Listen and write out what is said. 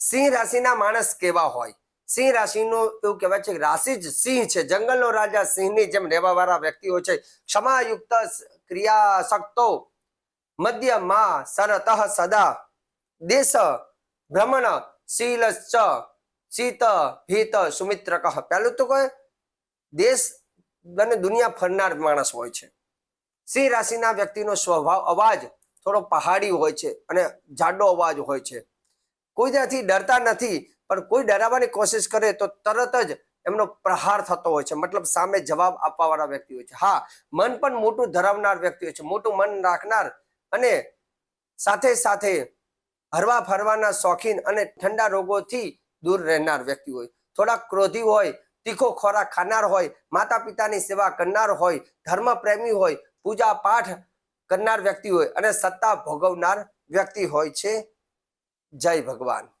સિંહ રાશિના માણસ કેવા હોય? સિંહ રાશિનું એવું કહેવાય છે રાશિ જ સિંહ છે. જંગલનો રાજા સિંહની જેમ રહેવાવાળા વ્યક્તિઓ છે. ક્ષમાયુક્ત ક્રિયાશક્તો, મધ્યમાં સરત સદા, દેશ ભ્રમણ શીલ શીત, ભીત સુમિત્ર કહ પહેલું તો કહે દેશ અને દુનિયા ફરનાર માણસ હોય છે. સિંહ રાશિના વ્યક્તિનો સ્વભાવ, અવાજ થોડો પહાડી હોય છે અને જાડો અવાજ હોય છે. કોઈનાથી ડરતા નથી, પણ કોઈ ડરાવવાની કોશિશ કરે તો તરત જ એમનો પ્રહાર થતો હોય છે. મતલબ સામે જવાબ આપવાવાળા વ્યક્તિ હોય છે. હા, મન પણ મોટું ધરાવનાર વ્યક્તિ હોય છે. મોટું મન રાખનાર અને સાથે સાથે હરવા ફરવાના શોખીન અને ઠંડા રોગોથી દૂર રહેનાર વ્યક્તિ હોય. થોડા ક્રોધી હોય, તીખો ખોરાક ખાનાર હોય માતા પિતાની સેવા કરનાર હોય ધર્મ પ્રેમી હોય પૂજા પાઠ કરનાર વ્યક્તિ હોય અને સત્તા ભોગવનાર વ્યક્તિ હોય છે. જય ભગવાન.